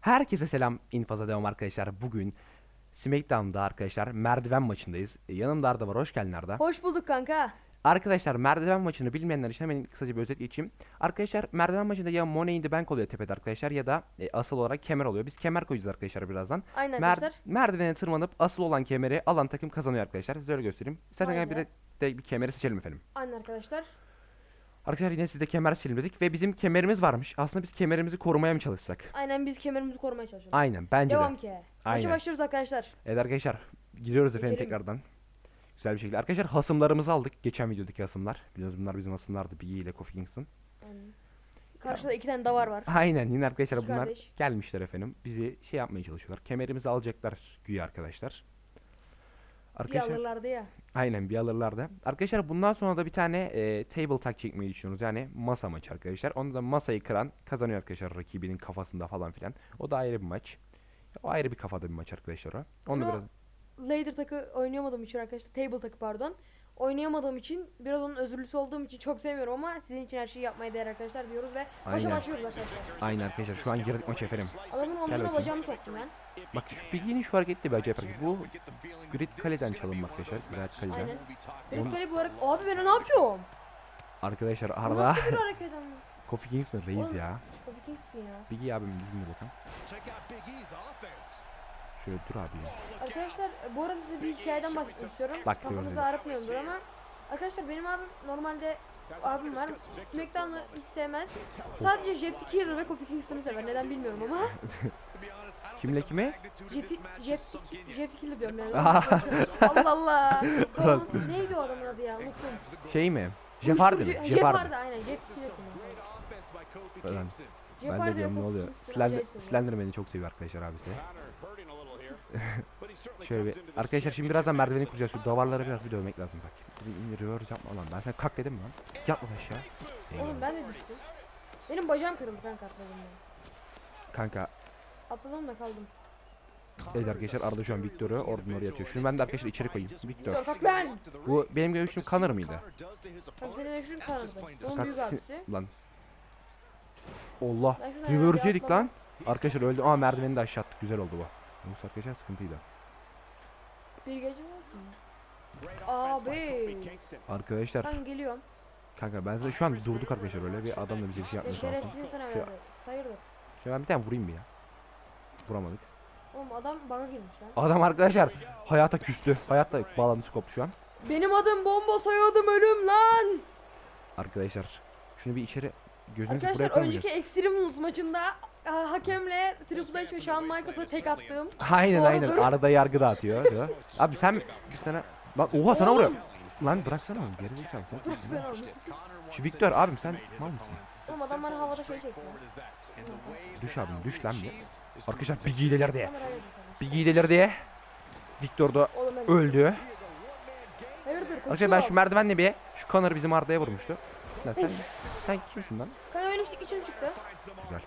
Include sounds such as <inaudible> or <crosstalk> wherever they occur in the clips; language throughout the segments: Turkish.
Herkese selam infaza devam arkadaşlar. Bugün Smackdown'da arkadaşlar merdiven maçındayız. E, Yanımda Arda var. Hoş geldin Arda. Hoş bulduk kanka. Arkadaşlar merdiven maçını bilmeyenler için hemen kısaca bir özet geçeyim. Arkadaşlar merdiven maçında ya Money in the Bank oluyor tepede arkadaşlar ya da e, asıl olarak kemer oluyor. Biz kemer koyacağız arkadaşlar birazdan. Aynen Mer- arkadaşlar. merdivene tırmanıp asıl olan kemeri alan takım kazanıyor arkadaşlar. Size öyle göstereyim. İstersen Aynen. bir de, de bir kemeri seçelim efendim. Aynen arkadaşlar. Arkadaşlar yine sizde kemer seçelim dedik ve bizim kemerimiz varmış. Aslında biz kemerimizi korumaya mı çalışsak? Aynen biz kemerimizi korumaya çalışıyoruz. Aynen bence Devam de. ki. Maça Aynen. başlıyoruz arkadaşlar. Evet arkadaşlar giriyoruz efendim Geçelim. tekrardan. Güzel bir şekilde. Arkadaşlar hasımlarımızı aldık. Geçen videodaki hasımlar. Biliyorsunuz bunlar bizim hasımlardı. Biggie ile Kofi Kingston. Aynen. Karşıda iki tane davar var. Aynen yine arkadaşlar bunlar kardeş. gelmişler efendim. Bizi şey yapmaya çalışıyorlar. Kemerimizi alacaklar güya arkadaşlar. Bir Arkadaşlar alırlardı ya. aynen bir alırlar da. Arkadaşlar bundan sonra da bir tane e, table talk çekmeyi düşünüyoruz. Yani masa maçı arkadaşlar. Onda da masayı kıran kazanıyor arkadaşlar rakibinin kafasında falan filan. O da ayrı bir maç. O ayrı bir kafada bir maç arkadaşlar o. Onu Ben o- biraz Lader takı oynayamadığım için arkadaşlar. Table takı pardon. Oynayamadığım için biraz onun özürlüsü olduğum için çok sevmiyorum ama sizin için her şeyi yapmaya değer arkadaşlar diyoruz ve maça Aynen. başlıyoruz arkadaşlar. Aynen arkadaşlar şu an girdik maça efendim. Adamın omzuna bakayım. bacağımı soktum ben. Bak şu Biggie'nin şu hareketi de bir acayip hareket. Bu Grid Kale'den çalınma arkadaşlar. Grid Kale'den. Aynen. Direkt kale bu hareket. Abi ben ne yapıyorum? Arkadaşlar Bu Arda Nasıl bir hareket <laughs> ama? Kofi Kingston reis Oğlum. ya. Tabii Kingston ya. Biggie abim düzgün bir bakalım. Şöyle dur abi ya. Arkadaşlar bu arada size bir hikayeden bahsetmek istiyorum. Bak. Kafanızı ağrıtmıyordur ama arkadaşlar benim abim normalde abim var. SmackDown'ı hiç sevmez. Sadece Jeff Killer ve Kofi Kingston'ı sever. Neden bilmiyorum ama. <laughs> Kimle kime? Jeff Jeff Jeff Killer diyorum yani. <laughs> Allah Allah. Oğlum, neydi o adamın adı ya? Unuttum. Şey mi? Jeff Hardy Jeff Hardy. Aynen. Jeff Killer. Ben de diyorum ne oluyor? Slender. Slenderman'i çok seviyor arkadaşlar abisi. <laughs> Şöyle bir arkadaşlar şimdi birazdan merdiveni kuracağız. Şu davarları biraz bir dövmek lazım bak. Reverse yapma lan. Ben sana kalk dedim mi lan? Yatma aşağı. Oğlum Eyvallah. ben de düştüm. Benim bacağım kırıldı kanka atladığımda. Kanka Atladım da kaldım. Evet arkadaşlar Arda şu an Victor'u oradan oraya atıyor. Şunu ben de arkadaşlar içeri koyayım. Victor. Kalk lan. Bu benim görüşüm Connor mıydı? Kanka senin eşin kanadı. Onun büyük si- abisi. Lan. Allah. Ben Reverse bir yedik lan. Arkadaşlar öldü. Aa merdiveni de aşağı attık. Güzel oldu bu. Yoksa arkadaşlar sıkıntıydı. Bir gece mi? Abi. Arkadaşlar Ben geliyorum. kanka ben size şu an durduk arkadaşlar öyle bir adam da bize bir şey Ya yapmıyor sağ olsun. verdi. Hayırdır? Şöyle ben bir tane vurayım bir ya. Vuramadık. Oğlum adam bana girmiş lan. Adam arkadaşlar hayata küstü. Hayatta bağlantısı koptu şu an. Benim adım bomba soyadım ölüm lan. Arkadaşlar şunu bir içeri gözünüzü buraya Arkadaşlar koymayacağız. önceki Extreme Rules maçında ha, hakemle Triple H ve Shawn Michaels'a tek attım. Aynen aynen Doğrudur. arada yargı dağıtıyor. diyor. Abi sen sana Lan oha sana vuruyor. Lan bıraksana onu geri zekalı sen. Çok güzel olmuş. Şu Victor abim sen mal mısın? Oğlum adam bana havada şey çekti. Düş abim düş lan bir. Arkadaşlar bir giyideler diye. Kameraya. Bir giyideler diye. Victor da Oğlum ben öldü. Hayırdır Arkadaşlar ben şu merdivenle bir şu Connor'ı bizim Arda'ya vurmuştu. Lan sen sen kimsin lan? Kanka benim içim çıktı. Güzel.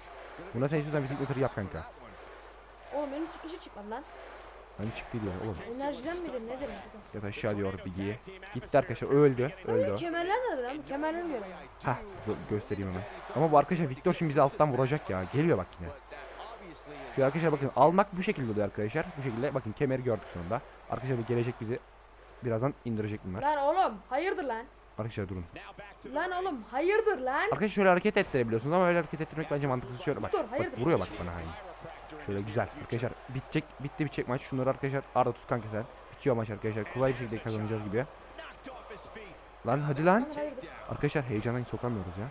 Buna sen istiyorsan bizim ötürü yap kanka. Oğlum benim çık içi çıkmadı lan. Hani çıktı diyor oğlum. Enerjiden midir nedir? Ya da aşağı diyor Biggie'ye. Gitti arkadaşlar öldü. Öldü o. kemerler nerede lan? Bu Kemerleri görüyorum? Hah gö- göstereyim hemen. Ama bu arkadaşlar Victor şimdi bizi alttan vuracak ya. Geliyor bak yine. Şu arkadaşlar bakın almak bu şekilde oluyor arkadaşlar. Bu şekilde bakın kemeri gördük sonunda. Arkadaşlar bu gelecek bizi birazdan indirecek bunlar. Lan oğlum hayırdır lan? Arkadaşlar durun. Lan oğlum hayırdır lan? Arkadaşlar şöyle hareket ettirebiliyorsunuz ama öyle hareket ettirmek bence mantıksız. Şöyle bak. Dur, Bak hayırdır? vuruyor bak bana aynı. Şöyle güzel. Arkadaşlar bitecek bitti bitecek maç. Şunları arkadaşlar Arda tut kanka sen. Bitiyor maç arkadaşlar. Kolay bir şekilde kazanacağız gibi. Lan hadi lan. Hayırdır? Arkadaşlar heyecandan sokamıyoruz ya.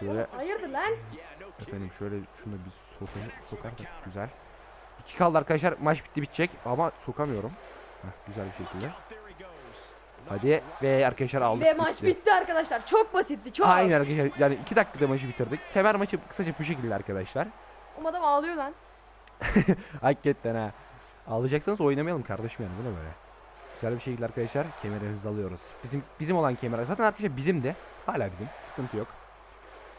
Şöyle Hayırdır lan? efendim şöyle şunu bir sokayım, sokarsak güzel. İki kaldı arkadaşlar. Maç bitti bitecek ama sokamıyorum. Heh, güzel bir şekilde. Hadi ve arkadaşlar aldık. Ve maç bitti arkadaşlar. Çok basitti çok. Aynen arkadaşlar yani iki dakikada maçı bitirdik. Kemer maçı kısaca bu şekilde arkadaşlar. Oğlum adam ağlıyor lan. <laughs> Hakikaten ha. Alacaksanız oynamayalım kardeşim yani bu ne böyle. Güzel bir şekilde arkadaşlar kemeri hızlı alıyoruz. Bizim bizim olan kemer zaten arkadaşlar bizim de. Hala bizim. Sıkıntı yok.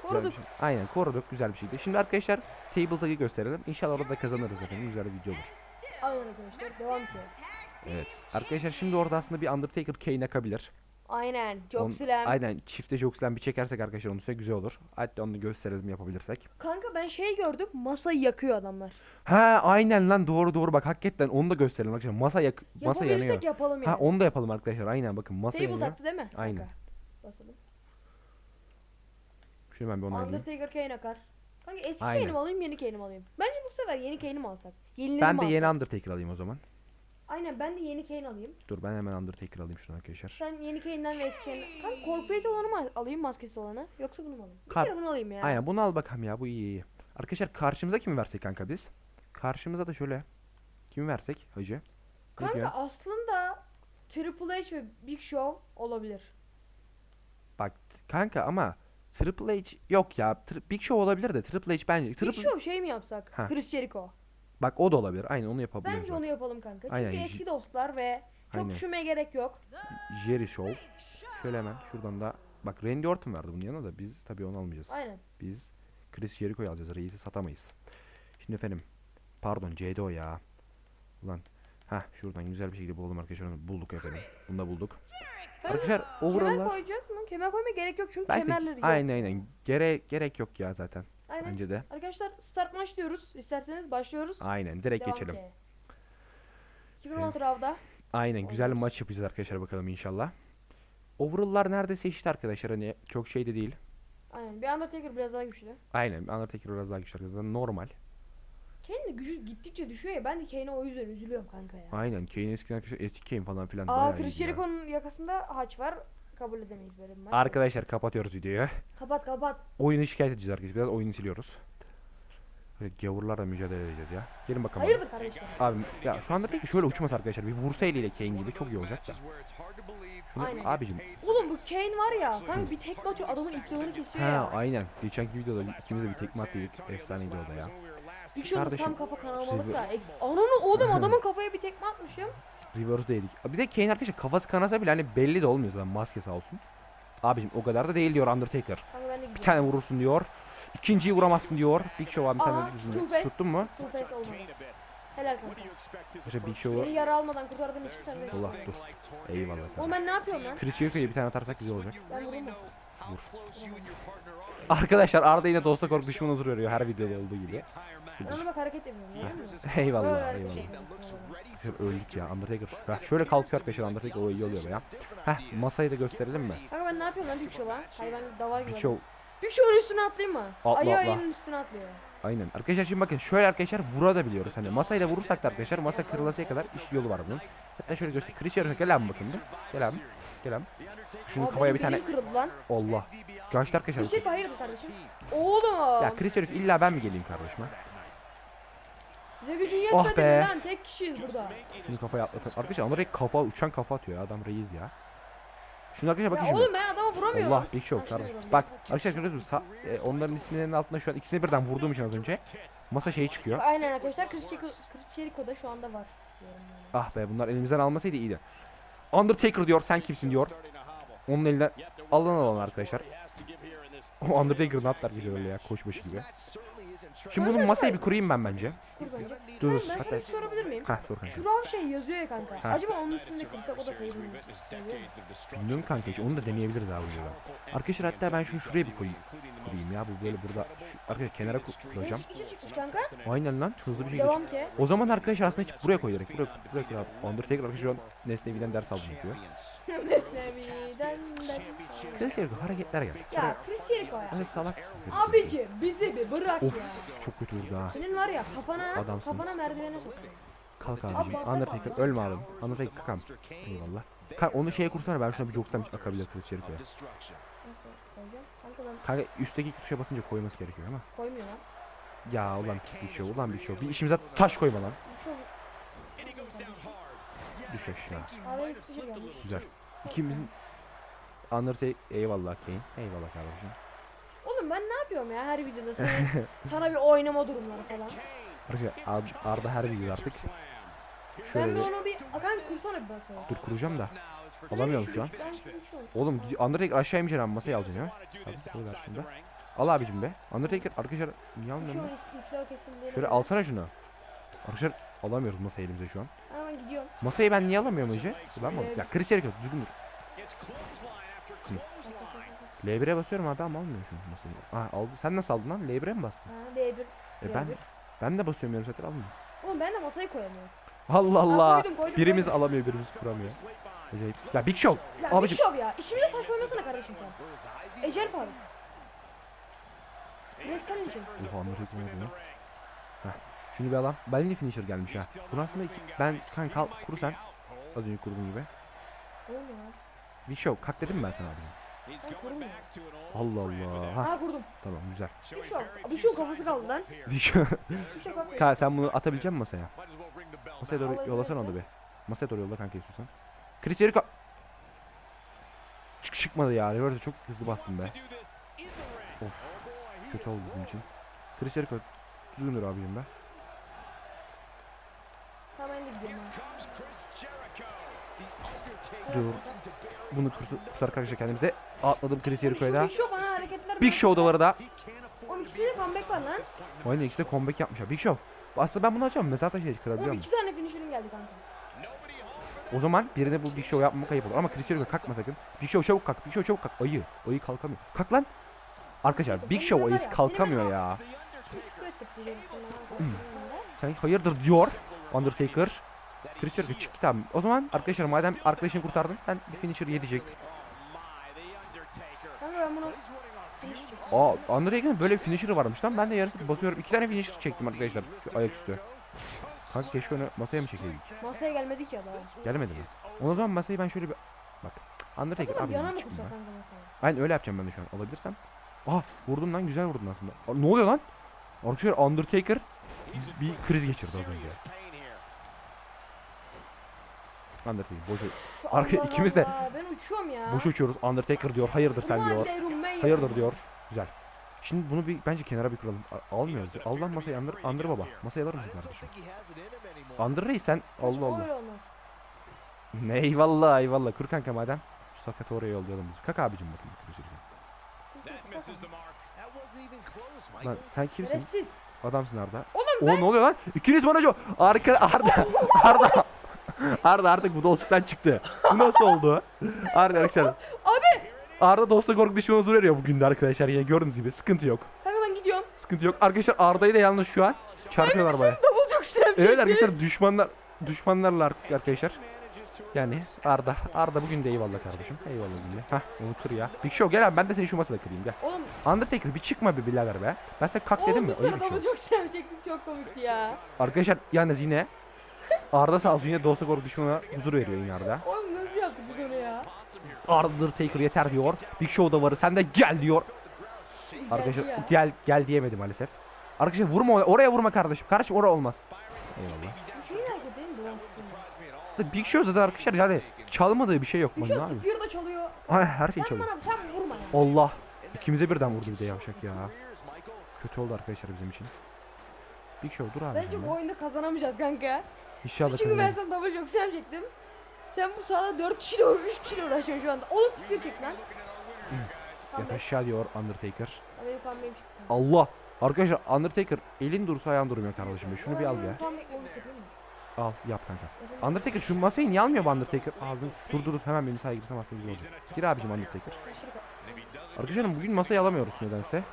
Koruduk. şey- Aynen koruduk güzel bir şekilde. Şimdi arkadaşlar table tag'ı gösterelim. İnşallah orada kazanırız efendim. Güzel bir video olur. Aynen arkadaşlar devam ki. Evet. Arkadaşlar şimdi orada aslında bir Undertaker Kane akabilir. Aynen. Çok slam. Aynen çifte jokslen bir çekersek arkadaşlar onun üstüne güzel olur. Hatta onu gösterelim yapabilirsek. Kanka ben şey gördüm. Masayı yakıyor adamlar. Ha aynen lan doğru doğru bak hakikaten onu da gösterelim arkadaşlar. Masa yak masa yanıyor. Yapabilirsek yapalım yani. Ha onu da yapalım arkadaşlar. Aynen bakın masa Table yanıyor. taktı değil mi? Aynen. Kanka. Basalım. Şunu ben bir onaylayayım. Undertaker Kane akar. Kanka eski Aynen. Kane'i mi alayım yeni Kane'i mi alayım? Bence bu sefer yeni Kane'i mi alsak? Yenileri Ben mi de yeni alsak? Undertaker alayım o zaman. Aynen ben de yeni Kane alayım. Dur ben hemen Undertaker alayım şunu arkadaşlar. Sen yeni Kane'den ve eski Kane'den. Kanka corporate olanı mı alayım maskesi olanı? Yoksa bunu mu alayım? Bir Kar- kere bunu alayım ya. Aynen bunu al bakalım ya bu iyi iyi. Arkadaşlar karşımıza kimi versek kanka biz? Karşımıza da şöyle. Kimi versek hacı? Ne Kanka diyor? aslında Triple H ve Big Show olabilir. Bak kanka ama Triple H yok ya. Tri- Big Show olabilir de Triple H bence. Big Triple... Show şey mi yapsak? Ha. Chris Jericho. Bak o da olabilir. Aynen onu yapabiliriz. Bence bak. onu yapalım kanka. Çünkü Aynen, eski J- dostlar ve çok Aynen. düşünmeye gerek yok. Jerry Show. Şöyle hemen şuradan da bak Randy Orton verdi bunun yanına da biz tabii onu almayacağız. Aynen. Biz Chris Jericho'yu alacağız. Reis'i satamayız. Şimdi efendim. Pardon CDO ya. Ulan. Heh şuradan güzel bir şekilde bulalım arkadaşlar. Onu bulduk efendim. Bunu da bulduk. Arkadaşlar Kemer overall'lar. koyacağız mı? Kemer koymaya gerek yok çünkü Bence kemerleri yok. aynen aynen. Gere gerek yok ya zaten. Aynen. Bence de. Arkadaşlar start maç diyoruz. İsterseniz başlıyoruz. Aynen direkt Devam geçelim. ki. 2016 Rav'da. Aynen güzel bir maç yapacağız arkadaşlar bakalım inşallah. Overall'lar neredeyse eşit arkadaşlar hani çok şey de değil. Aynen. Bir Undertaker biraz daha güçlü. Aynen Undertaker biraz daha güçlü arkadaşlar. Normal. Kane'in de gücü gittikçe düşüyor ya. Ben de Kane'e o yüzden üzülüyorum kanka ya. Aynen Kane eskiden arkadaşlar eski Kane falan filan Aa Chris. Jericho'nun yakasında haç var. Kabul edemeyiz böyle bir maç. Arkadaşlar kapatıyoruz videoyu. Kapat kapat. Oyunu şikayet edeceğiz arkadaşlar. Biraz oyunu siliyoruz. Böyle gavurlarla mücadele edeceğiz ya. Gelin bakalım. Hayırdır kardeşim? Abi ya şu anda peki şöyle uçmaz arkadaşlar. Bir vursa eliyle Kane gibi çok iyi olacak da. Şunu, Aynen. abicim. Oğlum bu Kane var ya. Kanka bir tekme atıyor adamın ipliğini kesiyor Ha ya. aynen. Geçenki videoda ikimiz de bir tekme attık. Efsaneydi o da ya. Big Show'da Kardeşim, tam kafa kanamalık siz- da. Ananı oğlum adamın kafaya bir tekme atmışım. Reverse yedik. Bir de Kane arkadaşlar kafası kanasa bile hani belli de olmuyor zaten maske sağ olsun. Abicim o kadar da değil diyor Undertaker. De Bir tane vurursun diyor. İkinciyi vuramazsın diyor. Big Show abi sen de tuttun mu? Helal kanka. İşte Big Show'u Beni yara almadan kurtardığın için sen de. Allah dur. Eyvallah. Oğlum ben ne yapıyorum lan? Chris Jericho'ya bir tane atarsak güzel olacak. Ben vurayım mı? Arkadaşlar Arda yine dosta kork düşman huzur veriyor her videoda olduğu gibi. Ona bak hareket musun? <laughs> eyvallah eyvallah. öldük ya Undertaker. Heh, şöyle kalkıyor arkadaşlar Undertaker o iyi oluyor be ya. Heh masayı da gösterelim mi? Kanka ben ne yapıyorum lan Big Show'a? Hayvan davar gibi. Big Show Big Show'un üstüne atlayayım mı? Atla, Ayı atla. ayının üstüne atlıyor. aynen. Arkadaşlar şimdi bakın şöyle arkadaşlar vurabiliyoruz. Hani masayı da vurursak da arkadaşlar masa kırılasıya kadar iş yolu var bunun. Hatta şöyle göster. Chris Jericho gel bakın bir. Gel abi. Şunun Aa, kafaya bir tane kırıldı lan. Allah. Kaçtı arkadaşlar. Bir şey hayırdır kardeşim? Oğlum. Ya Chris Jericho illa ben mi geleyim kardeşime? Bize gücün Oh yetmedi be. mi lan? Tek kişiyiz burada. Şunu kafaya atlatalım. Arkadaşlar ama direkt kafa uçan kafa atıyor ya adam reis ya. Şunu arkadaşlar bakın Ya şimdi. oğlum ben adama vuramıyorum. Allah Ha, kardeşim. şimdi Bak arkadaşlar görüyorsunuz sa- e, onların isimlerinin altında şu an ikisini birden vurduğum için az önce masa şeyi çıkıyor. Aynen arkadaşlar Chris Jericho, Chris Jericho da şu anda var. Diyorum yani. Ah be bunlar elimizden almasaydı iyiydi. Undertaker diyor sen kimsin diyor. Onun elinden alın alalım arkadaşlar. O Undertaker'ın atlar güzel öyle ya başı gibi. Şimdi bunun masayı bir kurayım ben bence. Dur Kanka, ben hatta. hiç sorabilir miyim? Heh sor kanka. Şu rav şey yazıyor ya kanka. Ha. Acaba onun üstünde kırsak o da kayıp mı? Bilmiyorum kanka hiç onu da deneyebiliriz abi videoda. Arkadaşlar hatta ben şunu şuraya bir koyayım. Kurayım ya bu böyle burada. Şu, arkadaşlar kenara koyacağım. Hiç içi çıkmış kanka. Aynen lan hızlı bir şekilde. Devam ki. O zaman arkadaşlar aslında hiç buraya koy direkt. Buraya, buraya koy abi. Undertaker arkadaşlar şu an Nesnevi'den ders aldım yapıyor. Mesnevi'den <laughs> ben. Chris Jericho hareketler yap. Ya Chris Jericho ya. Hani salak? Abici bizi bir bırak Of ya. çok kötü vurdu ha. Senin var ya kafana Adamsın. kafana merdivene sokuyor. Kalk abicim. Abi, abi, Undertaker abi. ölme abim. Undertaker kakam. Eyvallah. Ka onu şeye kursana ben şuna bir joksam akabilir Chris Jericho'ya. Nasıl koyacağım? Kanka Kanka üstteki tuşa basınca koyması gerekiyor ama. koymuyor lan. Ya ulan bir şey ulan bir şey. Bir işimize taş koyma lan. Düş aşağı. Abi. Güzel. İkimizin Undertaker eyvallah Kane. Eyvallah kardeşim. Oğlum ben ne yapıyorum ya her videoda sana, <laughs> sana bir oynama durumları falan. Arkadaşlar Ar- Arda her video artık. Ben Şöyle bir bir onu bir Akan kursana bir basaya. dur kuracağım da. Alamıyorum şu an. Ben şimdi. Oğlum Undertaker aşağı inmeyeceksin abi masayı alacaksın ya. Tabii ver da. Al abicim be. Undertaker arkadaşlar niye almıyorum ben? Şöyle alsana şunu. Arkadaşlar alamıyoruz masayı elimize şu an. Hemen gidiyorum. Masayı ben niye alamıyorum Ece? Ulan mı? Ya Chris Jericho düzgün dur. Şunu. L1'e basıyorum abi ama almıyor şunu masayı. Ah aldı. Sen nasıl aldın lan? L1'e mi bastın? Ha D1. E ben L1. ben de basıyorum yarım saattir almıyor. Oğlum ben de masayı koyamıyorum. Allah Allah. koydum, koydum, birimiz koydum. alamıyor, birimiz kuramıyor. Acayip. Ya Big Show. Ya Abicim. bir şov ya. İçimize taş oynasana kardeşim sen. Ecel. Red Karen için. Oha Hekim'e ne? Heh. Şunu bir finisher gelmiş ha. Bunu aslında iki, ben sen kal kuru sen. Az önce kurduğum gibi. Oğlum ya. Big Show kalk dedim mi ben sana. Allah Allah. Ha Ha kurdum. tamam güzel. Bir şov. Bir şov kafası kaldı lan. Big <laughs> Show. Bir şov kafası. Ka sen bunu atabilecek misin masaya? Masaya doğru ben onu bir. Masaya doğru yolla kanka istiyorsan. Chris Jericho. Çık çıkmadı ya. Reverse çok hızlı bastım be. Of. Kötü oldu bizim için. Chris Jericho düzgün dur abicim be. Tamam ben de gidiyorum. Dur. Bunu kurtar, kurtar arkadaşlar kendimize. Atladım Chris Jericho'ya. Big Show bana hareketler Big Show da var da. Oğlum ikisi de comeback var lan. Oyunun ikisi de comeback yapmışlar. Big Show. Aslında ben bunu açacağım. Mezar taşı kırabiliyor muyum? iki tane finisher'ın geldi kanka. O zaman birine bu Big Show yapmama kayıp olur. Ama Chris Jericho kalkma sakın. Big Show çabuk kalk. Big Show çabuk kalk. Ayı. Ayı kalkamıyor. Kalk lan. Arkadaşlar Big Show ayısı kalkamıyor ya. Hmm. Sen hayırdır diyor Undertaker. Chris Jericho çık git abi. O zaman arkadaşlar madem arkadaşını kurtardın sen bir finisher yedecek. Aa Undertaker'ın böyle bir finisher'ı varmış lan. Ben de yarısı basıyorum. iki tane finisher çektim arkadaşlar. Ayaküstü. Kanka keşke onu masaya mı çekeydik? masaya gelmedik ya daha. Gelmedi mi? O zaman masayı ben şöyle bir... Bak. Undertaker abi yana mı kursak? Aynen öyle yapacağım ben de şu an. Alabilirsem. Aha vurdum lan güzel vurdun aslında. Aa, ne oluyor lan? Arkadaşlar Undertaker bir kriz geçirdi az önce. Undertaker boş Arka- Allah ikimiz de- Allah, Ben uçuyorum ya. boş uçuyoruz. Undertaker diyor. Hayırdır sen diyor. Hayırdır diyor. Güzel. Şimdi bunu bir bence kenara bir kuralım. A- almıyoruz. Al lan masayı andır, andır baba. Masayı alır mısın kardeşim? Andır reis sen. Allah Allah. Ne eyvallah eyvallah. Kur kanka madem. Şu sakatı oraya yollayalım biz. Kalk abicim bakayım. Lan sen kimsin? Şerefsiz. Adamsın Arda. Oğlum O ne oluyor lan? İkiniz bana co... Arka Arda. <laughs> Arda. <laughs> Arda artık bu dostluktan çıktı. Bu nasıl oldu? Arda arkadaşlar. Abi. Arda dostluk korku düşmanı huzur veriyor bugün de arkadaşlar. Ya gördüğünüz gibi sıkıntı yok. Kanka ben gidiyorum. Sıkıntı yok. Arkadaşlar Arda'yı da yalnız şu an çarpıyorlar baya. Double çok çekti. Evet arkadaşlar düşmanlar düşmanlarla ar- arkadaşlar. Yani Arda. Arda bugün de eyvallah kardeşim. Eyvallah bugün de. Hah onu kır ya. Big Show gel abi ben de seni şu masada kırayım gel. Oğlum. Undertaker bir çıkma bir birader be. Ben sana kalk dedim Oğlum mi? bir sırada bir şey. double çok komikti ya. Arkadaşlar yalnız yine Arda sağ olsun yine korku düşmanına huzur veriyor yine Arda. Oğlum nasıl yaptık biz onu ya? Undertaker yeter diyor. Big Show da var. Sen de gel diyor. Arkadaşlar ya. gel gel diyemedim maalesef. Arkadaşlar vurma oraya, vurma kardeşim. Kardeşim oraya olmaz. Eyvallah. Mi? Big Show zaten arkadaşlar yani çalmadığı bir şey yok. Şey abi. Spear da çalıyor. Ay, her şey Sen çalıyor. bana sen vurma ya. Allah. İkimize birden vurdu bir de yavşak ya. Kötü oldu arkadaşlar bizim için. Big Show dur abi. Bence bu oyunda kazanamayacağız kanka. İnşallah Çünkü ben kazanırız. sana double çok strem çektim. Sen bu sahada 4 kişiyle uğraş, 3 kişiyle uğraşıyorsun şu anda. Oğlum Spear çek lan. Tamam Yat aşağı diyor Undertaker. Benim comeback'im çıktı. Allah. Arkadaşlar Undertaker elin dursa ayağın durmuyor kardeşim. Şunu bir al ya. Benim? Al yap kanka. Undertaker şu masayı niye almıyor bu Undertaker? Ağzını dur dur dur hemen beni saygırsa masaya güzel olacak. Gir abicim Undertaker. Arkadaşlarım bugün masayı alamıyoruz nedense.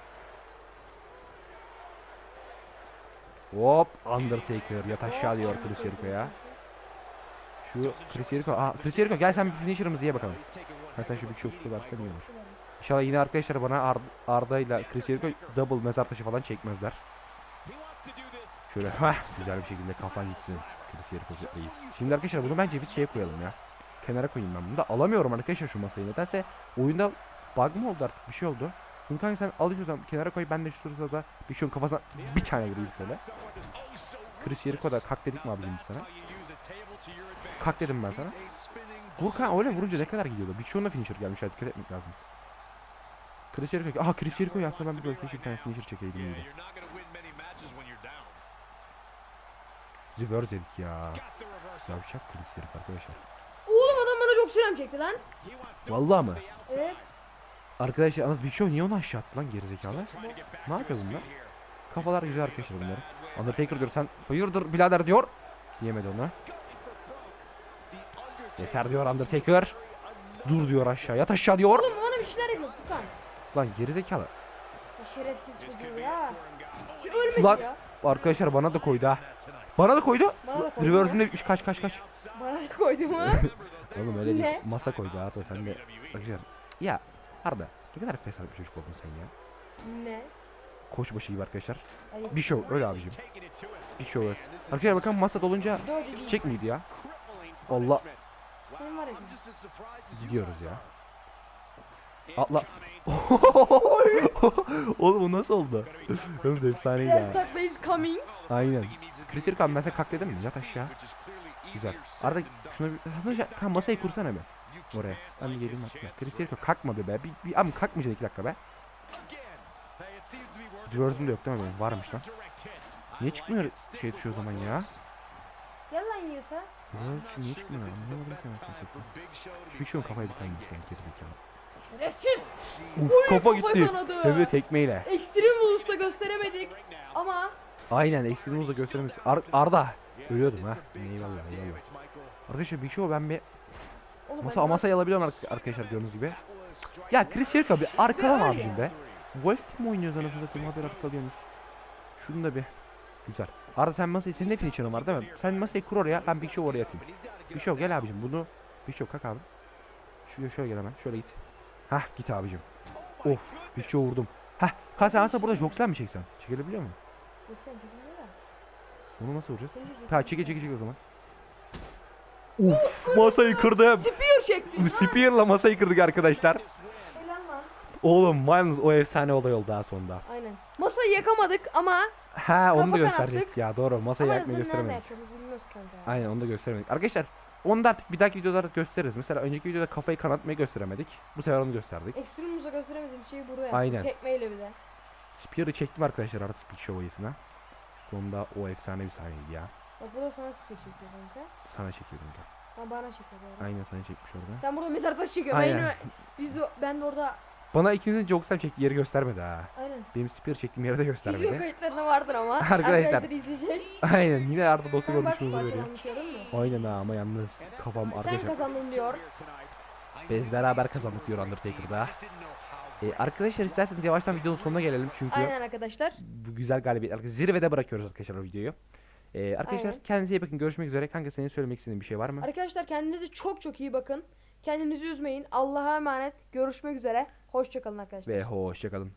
Hop Undertaker yat aşağı diyor Chris Jericho'ya. Şu Chris Jericho. Aa Chris Jericho gel sen bir finisher'ımızı ye bakalım. Ha sen şu bir çok tutarsan iyi olur. İnşallah yine arkadaşlar bana Ar Arda ile Chris Jericho double mezar taşı falan çekmezler. Şöyle heh güzel bir şekilde kafan gitsin. Chris Jericho reis. Şimdi arkadaşlar bunu bence biz şeye koyalım ya. Kenara koyayım ben bunu da alamıyorum arkadaşlar şu masayı. Nedense oyunda bug mı oldu artık bir şey oldu. Bunu kanka sen al istiyorsan kenara koy ben de şu sırada bir şeyin kafasına bir tane vurayım böyle. Chris Jericho da kalk dedik mi abicim sana? Kalk dedim ben sana. Vur kanka öyle vurunca ne kadar gidiyordu? Bir şeyin finisher gelmiş dikkat etmek lazım. Chris Jericho. Aha Chris Jericho aslında ben bir böyle keşke bir tane finisher çekeydim iyiydi. Reverse dedik ya. Yavşak Chris Jericho arkadaşlar. Oğlum adam bana çok strem çekti lan. Vallahi mı? Evet. Arkadaşlar yalnız Big Show niye onu aşağı attı lan gerizekalı? Ne yapıyor bunlar? Kafalar güzel arkadaşlar bunlar. Undertaker diyor sen hayırdır birader diyor. Diyemedi onu. Yeter diyor Undertaker. Dur diyor aşağı yat aşağı diyor. Oğlum bana bir şeyler yapıyor Furkan. Lan gerizekalı. Ya şerefsiz çocuğu ya. Ölmedi Ulan ya. arkadaşlar bana da koydu ha. Bana da koydu. Bana da koydu. Reverse'ümde 3 kaç kaç kaç. Bana da koydu mu? <laughs> Oğlum öyle Ne? değil. Masa koydu Arda sen de. Arkadaşlar. Ya Arda ne kadar fesat bir çocuk oldun sen ya. ne? Koçbaşı gibi arkadaşlar. Ay, Bir show öyle abicim. Bir show öyle. Arkadaşlar bakın masa dolunca Dördüncü. çiçek miydi ya? Allah. Var ya. Gidiyoruz ya. Atla. <laughs> Oğlum bu nasıl oldu? Oğlum da efsaneydi coming. Aynen. Chris ben sana kalk dedim mi? Yat aşağı. Güzel. Arada şuna bir hızlıca ha, masayı kursana bir. Oraya. Geleyim hatta. Chris Jericho kalkmadı be. Bir, bir abi kalkmayacaksın iki dakika be. Reverse'üm de yok değil mi benim? Varmış lan. Niye çıkmıyor şey düşüyor o zaman ya? Gel lan yiyorsa. Reverse şu niye çıkmıyor? Anlamadım ki anasını Big Show'un kafayı bir tane gitsen gerizekalı. Şerefsiz. Uf kafa gitti. Tabii tekmeyle. Ekstrem Ulus'ta gösteremedik. Ama Aynen eksiğini da gösteremiz. Ar Arda. Ölüyordum ha. Eyvallah eyvallah. Arkadaşlar Big Show ben bir masa ben- masayı alabiliyorum ar- arkadaşlar gördüğünüz gibi. Ya Chris Jericho bir öyle abicim be. Wolf Team oynuyoruz anasını satayım haber arkalıyorsunuz. Şunu da bir. Güzel. Arda sen masayı senin de finisher'ın var değil mi? Sen masayı kur oraya ben Big Show oraya atayım. Big Show gel abicim bunu. Big Show kalk abi. Şöyle şöyle gel hemen şöyle git. Hah git abicim. Of Big Show vurdum. Hah kalk sen aslında burada Jox'lan mı çeksen? Çekilebiliyor mu? Onu nasıl vuracağız? Ha çeke çeke çeke o zaman. Uf masayı kırdım. Spear çekti. Spear'la masayı kırdık arkadaşlar. Helal lan. Oğlum yalnız o efsane olay oldu daha sonunda. Aynen. Masayı yakamadık ama Ha onu da Kafa kanattık. ya doğru masayı ama yakmayı nerede gösteremedik. yapıyoruz bilmiyoruz kanka. ya. Aynen onu da gösteremedik. Arkadaşlar onu da artık bir dahaki videolarda gösteririz. Mesela önceki videoda kafayı kanatmayı gösteremedik. Bu sefer onu gösterdik. Ekstrem Ulus'a gösteremediğim şeyi burada yaptık. Aynen. Tekmeyle bir de. Spear'ı çektim arkadaşlar artık Big Show ayısına. Sonunda o efsane bir sahneydi ya. Bak burada sana spear çekiyor kanka. Sana çekiyordum da. Ha bana çekiyor. Aynen sana çekmiş orada. Sen burada mezar taşı çekiyor. Ben Aynen. yine biz ben de orada Bana ikinizin Joksam çektiği yeri göstermedi ha. aynen. Benim Spear çektiğim yeri de Video göstermedi. kayıtlarında vardır ama. <laughs> Arkadaşlar. izleyecek. Aynen yine Arda dostu Sen gördün mü? Aynen ha ama yalnız kafam Sen arkadaşlar. kazandın diyor. Biz beraber kazandık diyor Undertaker'da. Ee, arkadaşlar isterseniz yavaştan videonun sonuna gelelim çünkü Aynen arkadaşlar. bu güzel galibiyet arkadaşlar zirvede bırakıyoruz arkadaşlar o videoyu. Ee, arkadaşlar Aynen. kendinize iyi bakın görüşmek üzere. Kanka senin söylemek istediğin bir şey var mı? Arkadaşlar kendinize çok çok iyi bakın. Kendinizi üzmeyin. Allah'a emanet. Görüşmek üzere. Hoşçakalın arkadaşlar. Ve hoşçakalın.